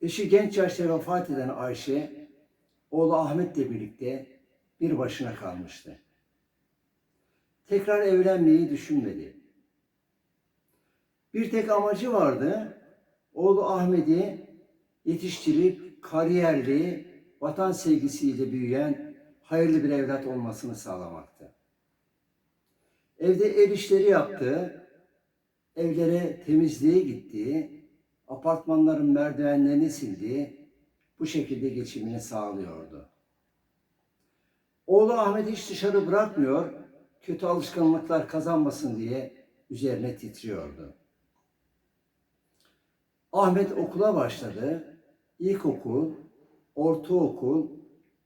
Eşi genç yaşta vefat eden Ayşe, oğlu Ahmet'le birlikte bir başına kalmıştı. Tekrar evlenmeyi düşünmedi. Bir tek amacı vardı, oğlu Ahmet'i yetiştirip kariyerli, vatan sevgisiyle büyüyen hayırlı bir evlat olmasını sağlamaktı. Evde ev işleri yaptı, evlere temizliğe gitti, apartmanların merdivenlerini sildi, bu şekilde geçimini sağlıyordu. Oğlu Ahmet hiç dışarı bırakmıyor, kötü alışkanlıklar kazanmasın diye üzerine titriyordu. Ahmet okula başladı. İlkokul, ortaokul,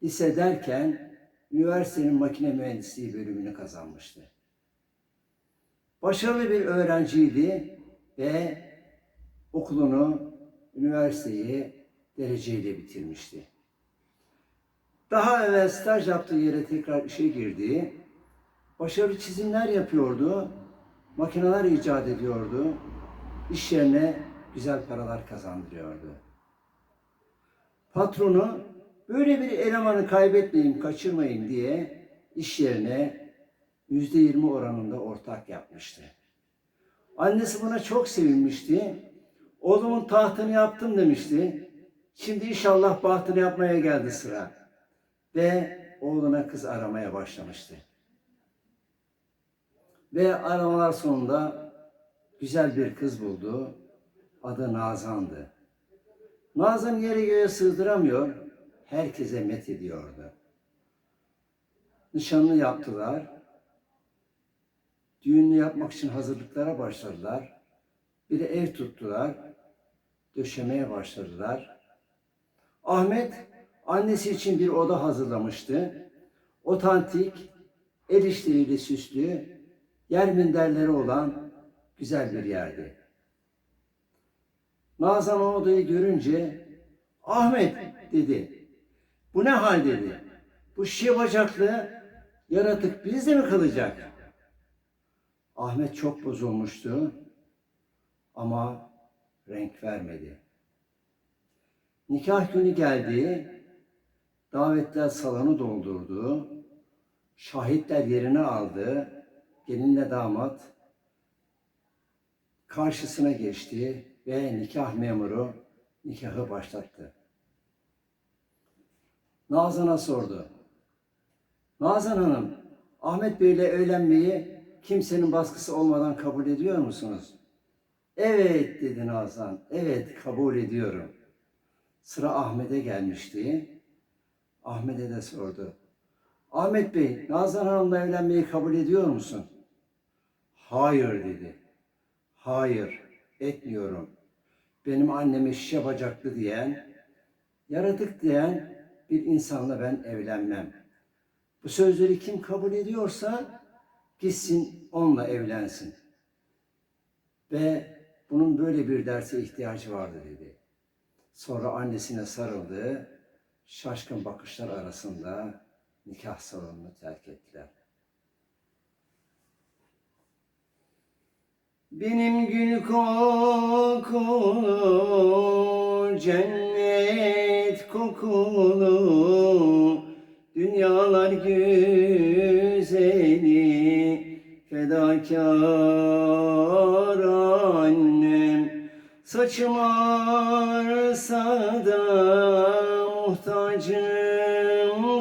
lise derken üniversitenin makine mühendisliği bölümünü kazanmıştı. Başarılı bir öğrenciydi ve okulunu, üniversiteyi dereceyle bitirmişti. Daha evvel staj yaptığı yere tekrar işe girdi. Başarılı çizimler yapıyordu. Makineler icat ediyordu. İş yerine güzel paralar kazandırıyordu. Patronu böyle bir elemanı kaybetmeyeyim, kaçırmayayım diye iş yerine yüzde yirmi oranında ortak yapmıştı. Annesi buna çok sevinmişti. Oğlumun tahtını yaptım demişti. Şimdi inşallah bahtını yapmaya geldi sıra. Ve oğluna kız aramaya başlamıştı. Ve aramalar sonunda güzel bir kız buldu. Adı Nazan'dı. Nazan yere göğe sığdıramıyor, herkese met ediyordu. Nişanlı yaptılar. Düğünü yapmak için hazırlıklara başladılar. Bir de ev tuttular. Döşemeye başladılar. Ahmet annesi için bir oda hazırlamıştı. Otantik, el işleriyle süslü, yer minderleri olan güzel bir yerdi. Nazan o odayı görünce Ahmet dedi. Bu ne hal dedi. Bu şişe yaratık bizde mi kalacak? Ahmet çok bozulmuştu ama renk vermedi. Nikah günü geldi. Davetler salonu doldurdu. Şahitler yerini aldı. Gelinle damat karşısına geçti ve nikah memuru nikahı başlattı. Nazan'a sordu. Nazan Hanım, Ahmet Bey ile evlenmeyi kimsenin baskısı olmadan kabul ediyor musunuz? Evet dedi Nazan. Evet kabul ediyorum. Sıra Ahmet'e gelmişti. Ahmet'e de sordu. Ahmet Bey, Nazan Hanım'la evlenmeyi kabul ediyor musun? Hayır dedi. Hayır, etmiyorum. Benim anneme şişe bacaklı diyen, yaratık diyen bir insanla ben evlenmem. Bu sözleri kim kabul ediyorsa gitsin onunla evlensin. Ve bunun böyle bir derse ihtiyacı vardı dedi. Sonra annesine sarıldı. Şaşkın bakışlar arasında nikah salonunu terk ettiler. Benim gül kokulu, cennet kokulu, dünyalar güzeli, fedakar Saçım ağarsa da muhtacım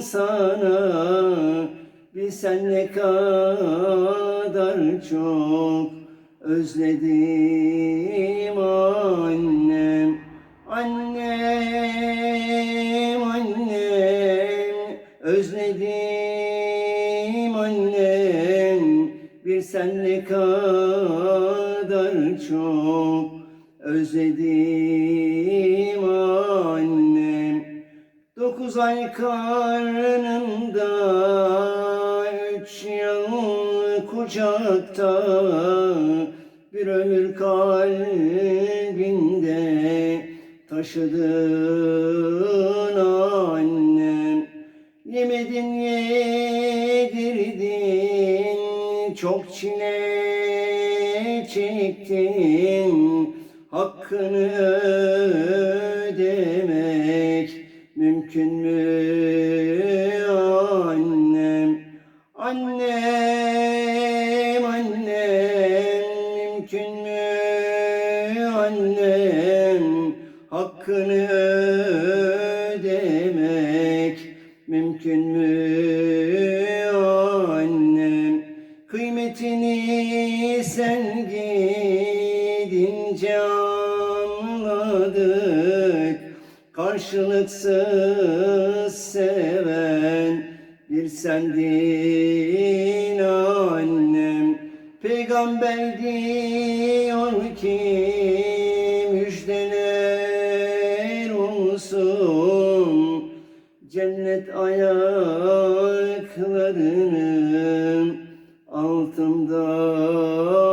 sana, bilsen ne kadar çok özledim annem. Annem, annem, özledim annem. Bir sen ne kadar çok özledim annem. Dokuz ay karnında, üç yıl kucakta, bir ömür kalbinde taşıdın annem. Yemedin yedirdin, çok çile çektin, hakkını ödemek mümkün mü annem? Annem, annem mümkün mü annem? Hakkını ödemek mümkün mü annem? Kıymetini sen gidince karşılıksız seven bir sendin annem. Peygamber diyor ki müjdeler olsun Cennet ayaklarının altında.